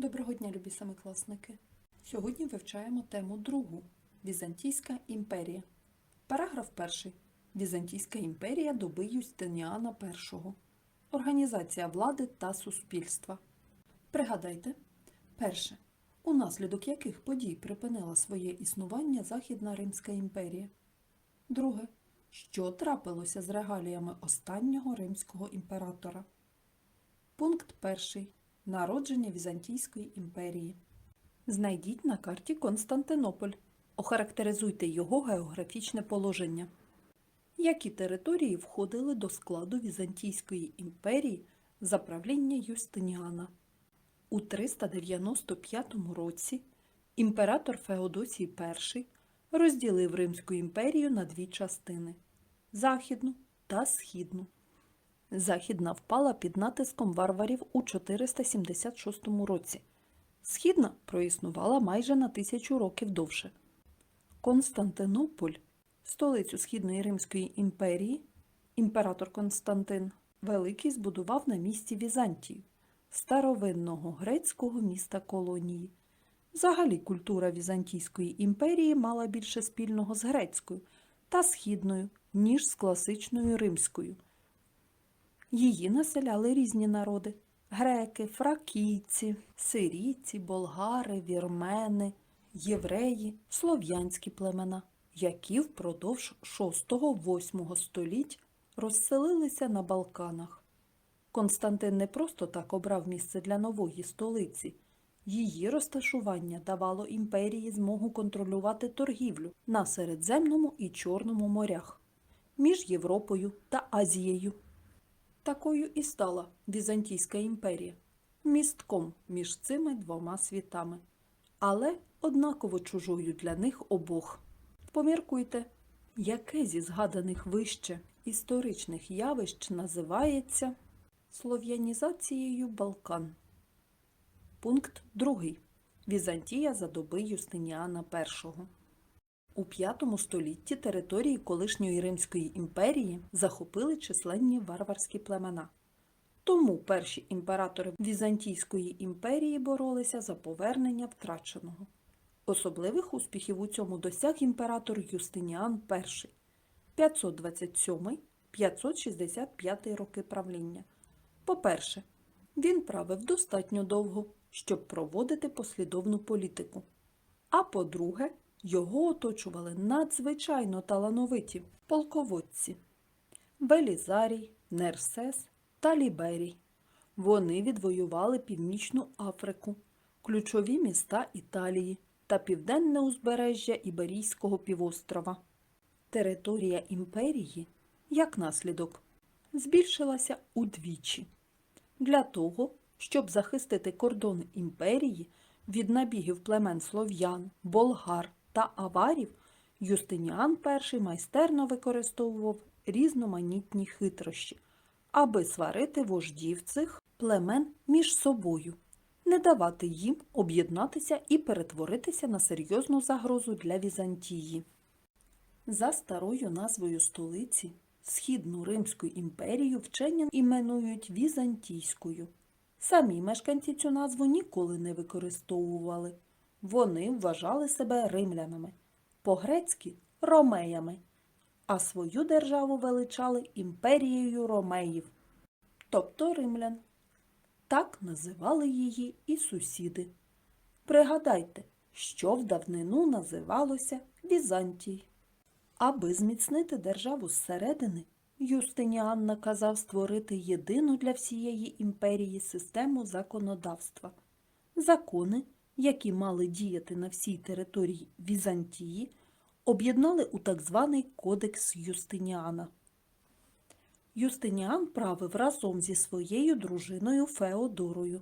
Доброго дня, любі семикласники! Сьогодні вивчаємо тему другу Візантійська імперія. Параграф перший. Візантійська імперія доби Юстиніана І. Організація влади та суспільства. Пригадайте, перше. Унаслідок яких подій припинила своє існування Західна Римська імперія. Друге. Що трапилося з регаліями останнього римського імператора? Пункт перший. Народження Візантійської імперії. Знайдіть на карті Константинополь. Охарактеризуйте його географічне положення. Які території входили до складу Візантійської імперії за правління Юстиніана? У 395 році імператор Феодосій І розділив Римську імперію на дві частини західну та східну. Західна впала під натиском варварів у 476 році. Східна проіснувала майже на тисячу років довше. Константинополь, столицю Східної Римської імперії, імператор Константин Великий збудував на місці Візантію, старовинного грецького міста колонії. Взагалі культура Візантійської імперії мала більше спільного з грецькою та східною, ніж з класичною римською. Її населяли різні народи греки, фракійці, сирійці, болгари, вірмени, євреї, слов'янські племена, які впродовж 6-8 століть розселилися на Балканах. Константин не просто так обрав місце для нової столиці. Її розташування давало імперії змогу контролювати торгівлю на Середземному і Чорному морях між Європою та Азією. Такою і стала Візантійська імперія, містком між цими двома світами, але однаково чужою для них обох. Поміркуйте, яке зі згаданих вище історичних явищ називається слов'янізацією Балкан. Пункт 2. Візантія за доби Юстиніана І. У V столітті території колишньої Римської імперії захопили численні варварські племена. Тому перші імператори Візантійської імперії боролися за повернення втраченого. Особливих успіхів у цьому досяг імператор Юстиніан І 527-565 роки правління. По-перше, він правив достатньо довго, щоб проводити послідовну політику. А по-друге, його оточували надзвичайно талановиті полководці Белізарій, Нерсес та Ліберій. Вони відвоювали Північну Африку, ключові міста Італії та південне узбережжя Іберійського півострова. Територія імперії, як наслідок, збільшилася удвічі. Для того, щоб захистити кордон імперії від набігів племен слов'ян, болгар та аварів, Юстиніан І майстерно використовував різноманітні хитрощі, аби сварити вождів цих племен між собою, не давати їм об'єднатися і перетворитися на серйозну загрозу для Візантії. За старою назвою столиці Східну Римську імперію вчені іменують Візантійською. Самі мешканці цю назву ніколи не використовували. Вони вважали себе римлянами, по-грецьки ромеями, а свою державу величали імперією ромеїв, тобто римлян. Так називали її і сусіди. Пригадайте, що в давнину називалося Візантій. Аби зміцнити державу зсередини, Юстиніан наказав створити єдину для всієї імперії систему законодавства. Закони, які мали діяти на всій території Візантії, об'єднали у так званий Кодекс Юстиніана. Юстиніан правив разом зі своєю дружиною Феодорою.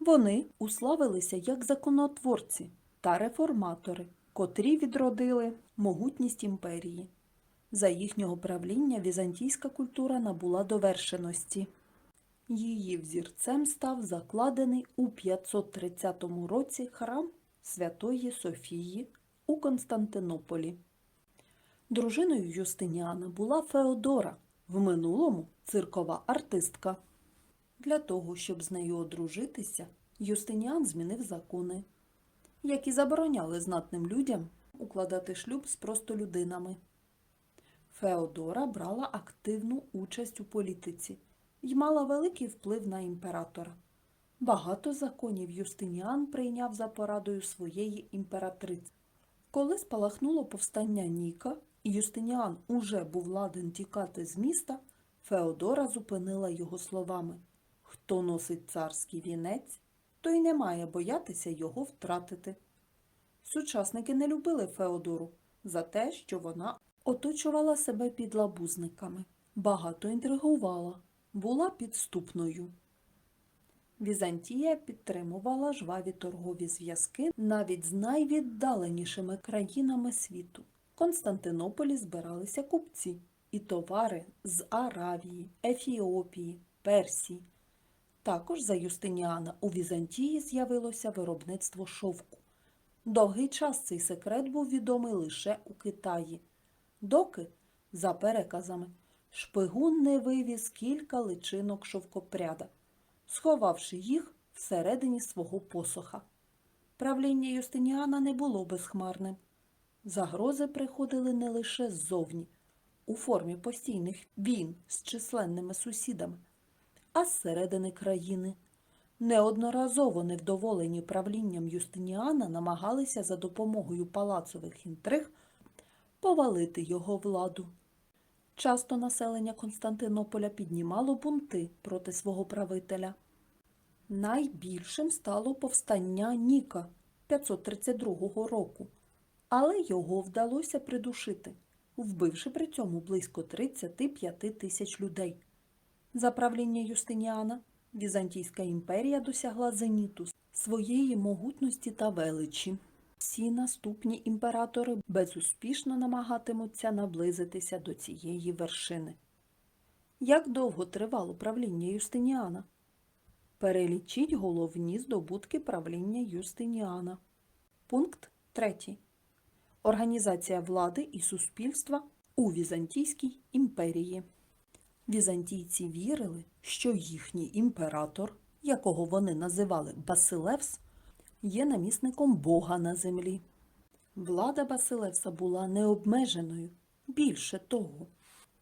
Вони уславилися як законотворці та реформатори, котрі відродили могутність імперії. За їхнього правління візантійська культура набула довершеності. Її взірцем став закладений у 530 році храм Святої Софії у Константинополі. Дружиною Юстиніана була Феодора, в минулому циркова артистка. Для того, щоб з нею одружитися, Юстиніан змінив закони, які забороняли знатним людям укладати шлюб з простолюдинами. Феодора брала активну участь у політиці і мала великий вплив на імператора. Багато законів Юстиніан прийняв за порадою своєї імператриці. Коли спалахнуло повстання Ніка, і Юстиніан уже був ладен тікати з міста, Феодора зупинила його словами Хто носить царський вінець, той не має боятися його втратити. Сучасники не любили Феодору за те, що вона оточувала себе підлабузниками, багато інтригувала, була підступною. Візантія підтримувала жваві торгові зв'язки навіть з найвіддаленішими країнами світу. Константинополі збиралися купці і товари з Аравії, Ефіопії, Персії. Також за Юстиніана у Візантії з'явилося виробництво шовку. Довгий час цей секрет був відомий лише у Китаї, доки, за переказами, шпигун не вивіз кілька личинок шовкопряда, сховавши їх всередині свого посоха. Правління Юстиніана не було безхмарним. Загрози приходили не лише ззовні, у формі постійних війн з численними сусідами, а зсередини країни. Неодноразово невдоволені правлінням Юстиніана намагалися за допомогою палацових інтриг повалити його владу. Часто населення Константинополя піднімало бунти проти свого правителя. Найбільшим стало повстання Ніка 532 року, але його вдалося придушити, вбивши при цьому близько 35 тисяч людей. За правління Юстиніана Візантійська імперія досягла зеніту своєї могутності та величі. Всі наступні імператори безуспішно намагатимуться наблизитися до цієї вершини. Як довго тривало правління Юстиніана? Перелічіть головні здобутки правління Юстиніана. Пункт 3. Організація влади і суспільства у Візантійській імперії. Візантійці вірили, що їхній імператор, якого вони називали Басилевс, є намісником Бога на землі. Влада Басилевса була необмеженою. Більше того,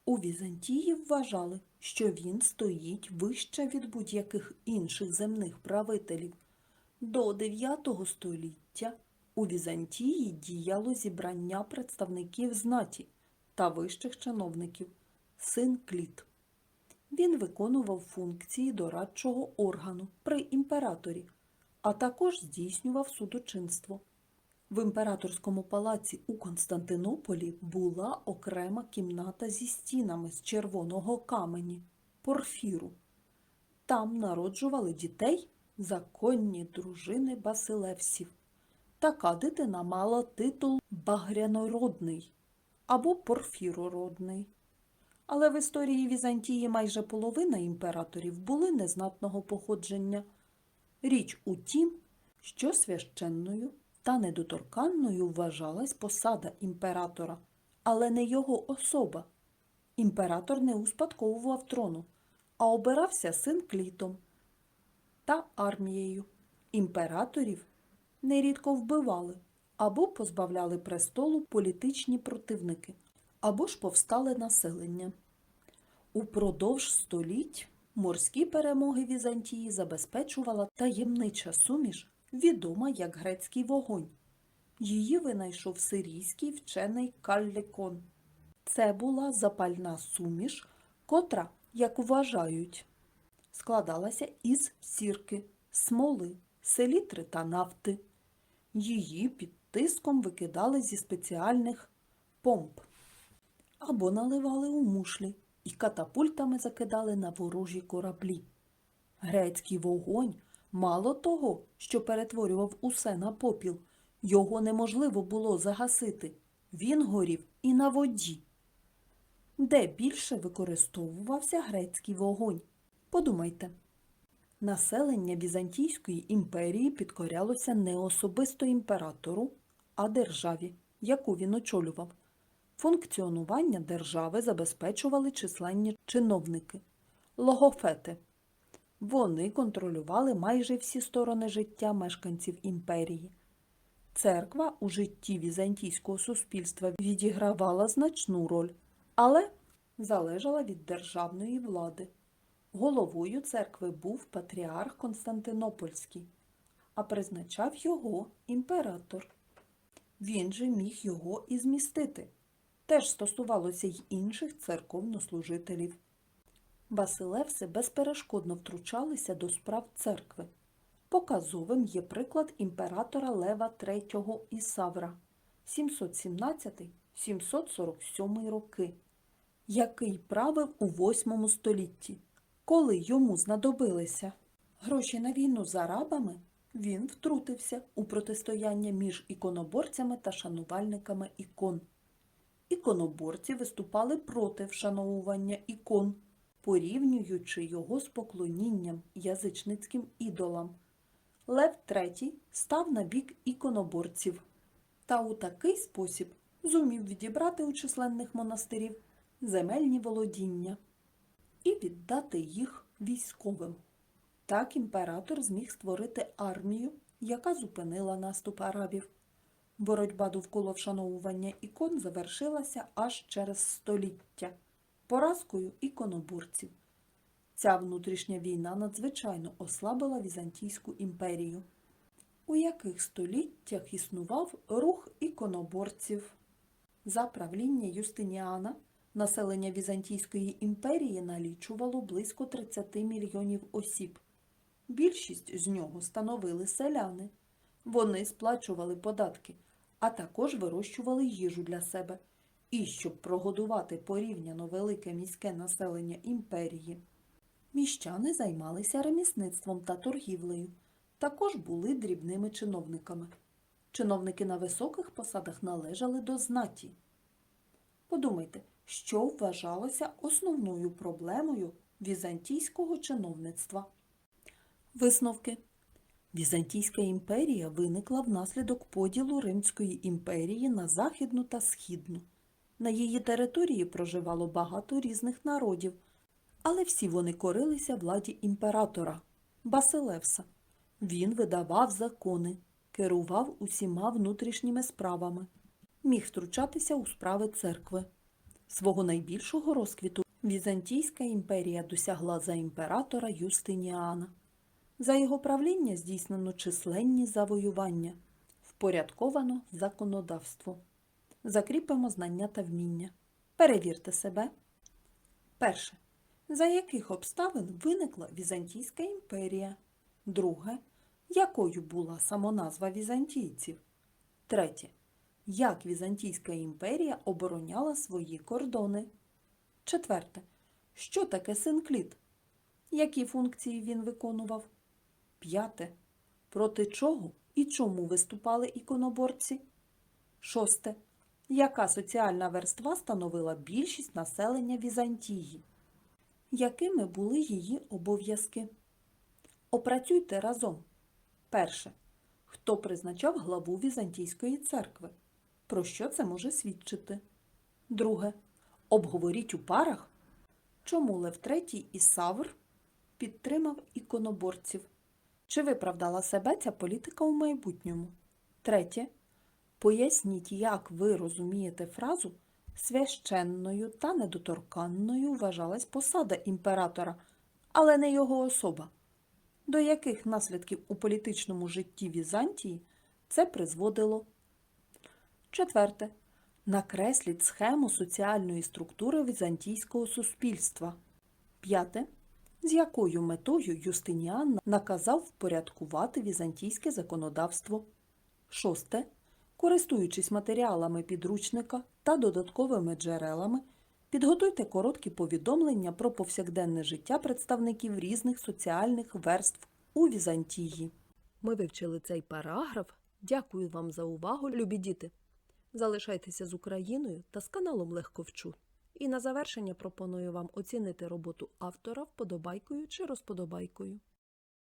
у Візантії вважали, що він стоїть вище від будь-яких інших земних правителів. До IX століття у Візантії діяло зібрання представників знаті та вищих чиновників син Кліт. Він виконував функції дорадчого органу при імператорі, а також здійснював судочинство. В імператорському палаці у Константинополі була окрема кімната зі стінами з червоного камені порфіру. Там народжували дітей законні дружини Басилевсів. Така дитина мала титул багрянородний або порфірородний. Але в історії Візантії майже половина імператорів були незнатного походження. Річ у тім, що священною та недоторканною вважалась посада імператора, але не його особа. Імператор не успадковував трону, а обирався син клітом та армією. Імператорів нерідко вбивали або позбавляли престолу політичні противники, або ж повстали населення. Упродовж століть морські перемоги Візантії забезпечувала таємнича суміш, відома як грецький вогонь. Її винайшов сирійський вчений Каллікон. Це була запальна суміш, котра, як вважають, складалася із сірки, смоли, селітри та нафти. Її під тиском викидали зі спеціальних помп або наливали у мушлі і катапультами закидали на ворожі кораблі. Грецький вогонь мало того, що перетворював усе на попіл, його неможливо було загасити. Він горів і на воді. Де більше використовувався грецький вогонь? Подумайте. Населення Візантійської імперії підкорялося не особисто імператору, а державі, яку він очолював. Функціонування держави забезпечували численні чиновники логофети. Вони контролювали майже всі сторони життя мешканців імперії. Церква у житті візантійського суспільства відігравала значну роль, але залежала від державної влади. Головою церкви був патріарх Константинопольський, а призначав його імператор. Він же міг його і змістити. Теж стосувалося й інших церковнослужителів. Басилевси безперешкодно втручалися до справ церкви. Показовим є приклад імператора Лева III Ісавра 717-747 роки, який правив у VIII столітті. Коли йому знадобилися гроші на війну з арабами, він втрутився у протистояння між іконоборцями та шанувальниками ікон. Іконоборці виступали проти вшановування ікон, порівнюючи його з поклонінням язичницьким ідолам. Лев III став на бік іконоборців та у такий спосіб зумів відібрати у численних монастирів земельні володіння і віддати їх військовим. Так імператор зміг створити армію, яка зупинила наступ арабів. Боротьба довкола вшановування ікон завершилася аж через століття поразкою іконоборців. Ця внутрішня війна надзвичайно ослабила Візантійську імперію. У яких століттях існував рух іконоборців? За правління Юстиніана населення Візантійської імперії налічувало близько 30 мільйонів осіб. Більшість з нього становили селяни. Вони сплачували податки, а також вирощували їжу для себе. І щоб прогодувати порівняно велике міське населення імперії, міщани займалися ремісництвом та торгівлею, також були дрібними чиновниками. Чиновники на високих посадах належали до знаті. Подумайте, що вважалося основною проблемою візантійського чиновництва. Висновки. Візантійська імперія виникла внаслідок поділу Римської імперії на Західну та Східну. На її території проживало багато різних народів, але всі вони корилися владі імператора Басилевса. Він видавав закони, керував усіма внутрішніми справами, міг втручатися у справи церкви. Свого найбільшого розквіту Візантійська імперія досягла за імператора Юстиніана. За його правління здійснено численні завоювання, впорядковано законодавство. Закріпимо знання та вміння. Перевірте себе. Перше. За яких обставин виникла Візантійська імперія? Друге. Якою була самоназва візантійців? Третє. Як Візантійська імперія обороняла свої кордони? Четверте. Що таке синкліт? Які функції він виконував? П'яте. Проти чого і чому виступали іконоборці? Шосте. Яка соціальна верства становила більшість населення Візантії? Якими були її обов'язки? Опрацюйте разом. Перше. Хто призначав главу Візантійської церкви? Про що це може свідчити? Друге. Обговоріть у парах, чому Лев III і Савр підтримав іконоборців. Чи виправдала себе ця політика у майбутньому? Третє. Поясніть, як ви розумієте фразу священною та недоторканною вважалась посада імператора, але не його особа. До яких наслідків у політичному житті Візантії це призводило? Четверте. Накресліть схему соціальної структури візантійського суспільства. П'яте. З якою метою Юстиніан наказав впорядкувати візантійське законодавство. Шосте. Користуючись матеріалами підручника та додатковими джерелами, підготуйте короткі повідомлення про повсякденне життя представників різних соціальних верств у Візантії. Ми вивчили цей параграф. Дякую вам за увагу, любі діти. Залишайтеся з Україною та з каналом Легко вчу. І на завершення пропоную вам оцінити роботу автора вподобайкою чи розподобайкою.